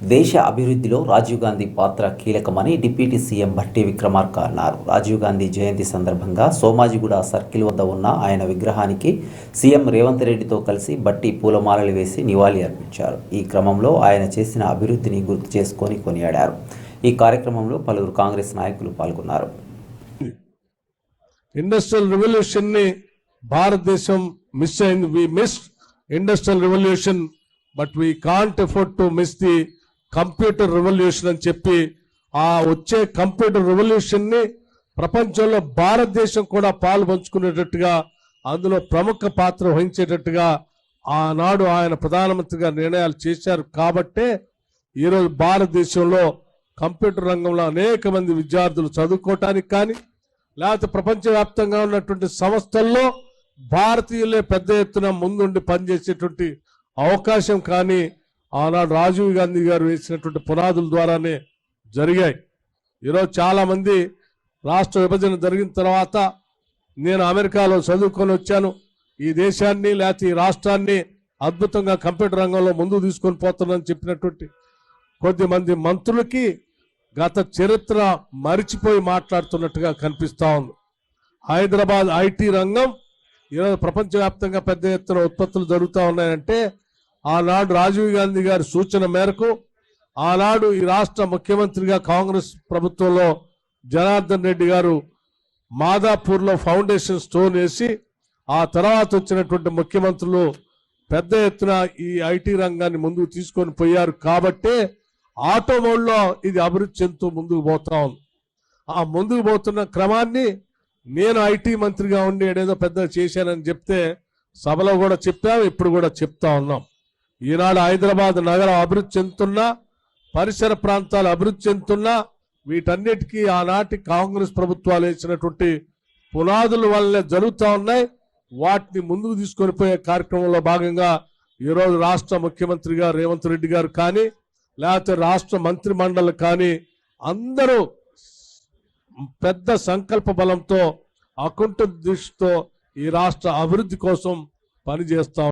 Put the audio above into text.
దేశ అభివృద్ధిలో రాజీవ్ గాంధీ పాత్ర కీలకమని డిప్యూటీ సీఎం భట్టి విక్రమార్క అన్నారు. రాజీవ్ గాంధీ జయంతి సందర్భంగా సోమాజిగూడ సర్కిల్ వద్ద ఉన్న ఆయన విగ్రహానికి సీఎం రేవంత్ రెడ్డితో కలిసి భట్టి పూలమాలలు వేసి నివాళి అర్పించారు. ఈ క్రమంలో ఆయన చేసిన అభివృద్ధిని గుర్తు చేసుకొని కొనియాడారు. ఈ కార్యక్రమంలో పలువురు కాంగ్రెస్ నాయకులు పాల్గొన్నారు. ఇండస్ట్రియల్ రెవల్యూషన్ని భారతదేశం మిస్ అయింది. We miss industrial revolution but we can't afford to miss the computer revolution అని చెప్పి ఆ వచ్చే కంప్యూటర్ రెవల్యూషన్ని ప్రపంచంలో భారతదేశం కూడా పాలు పంచుకునేటట్టుగా అందులో ప్రముఖ పాత్ర వహించేటట్టుగా ఆనాడు ఆయన ప్రధానమంత్రిగా నిర్ణయాలు చేశారు. కాబట్టే ఈరోజు భారతదేశంలో కంప్యూటర్ రంగంలో అనేక మంది విద్యార్థులు చదువుకోవటానికి కానీ లేకపోతే ప్రపంచవ్యాప్తంగా ఉన్నటువంటి సంస్థల్లో భారతీయులే పెద్ద ఎత్తున ముందుండి పనిచేసేటువంటి అవకాశం కానీ ఆనాడు రాజీవ్ గాంధీ గారు వేసినటువంటి పునాదుల ద్వారానే జరిగాయి. ఈరోజు చాలామంది రాష్ట్ర విభజన జరిగిన తర్వాత నేను అమెరికాలో చదువుకొని వచ్చాను. ఈ దేశాన్ని లేకపోతే ఈ రాష్ట్రాన్ని అద్భుతంగా కంప్యూటర్ రంగంలో ముందుకు తీసుకొని పోతున్నానని చెప్పినటువంటి కొద్దిమంది మంత్రులకి గత చరిత్ర మరిచిపోయి మాట్లాడుతున్నట్టుగా కనిపిస్తా ఉంది. హైదరాబాద్ ఐటీ రంగం ఈరోజు ప్రపంచవ్యాప్తంగా పెద్ద ఎత్తున ఉత్పత్తులు జరుగుతూ ఉన్నాయంటే ఆనాడు రాజీవ్ గాంధీ గారి సూచన మేరకు ఆనాడు ఈ రాష్ట్ర ముఖ్యమంత్రిగా కాంగ్రెస్ ప్రభుత్వంలో జనార్దన్ రెడ్డి గారు మాదాపూర్లో ఫౌండేషన్ స్టోన్ వేసి ఆ తర్వాత వచ్చినటువంటి ముఖ్యమంత్రులు పెద్ద ఎత్తున ఈ ఐటీ రంగాన్ని ముందుకు తీసుకొని పోయారు కాబట్టే ఆటోమోడ్లో ఇది అభివృద్ధి చెందుతూ ముందుకు పోతా ఉంది. ఆ ముందుకు పోతున్న క్రమాన్ని నేను ఐటీ మంత్రిగా ఉండి ఏదేదో పెద్ద చేశానని చెప్తే సభలో కూడా చెప్పాము ఇప్పుడు కూడా చెప్తా ఉన్నాం. ఈనాడు హైదరాబాద్ నగరం అభివృద్ధి చెందుతున్నా పరిసర ప్రాంతాలు అభివృద్ధి చెందుతున్నా వీటన్నిటికీ ఆనాటి కాంగ్రెస్ ప్రభుత్వాలు వేసినటువంటి పునాదుల వల్లనే జరుగుతూ ఉన్నాయి. వాటిని ముందుకు తీసుకొని పోయే కార్యక్రమంలో భాగంగా ఈరోజు రాష్ట్ర ముఖ్యమంత్రిగా రేవంత్ రెడ్డి గారు కానీ లేకపోతే రాష్ట్ర మంత్రి మండలి కానీ అందరూ పెద్ద సంకల్ప బలంతో అకుంఠ దృష్టితో ఈ రాష్ట్ర అభివృద్ధి కోసం పనిచేస్తా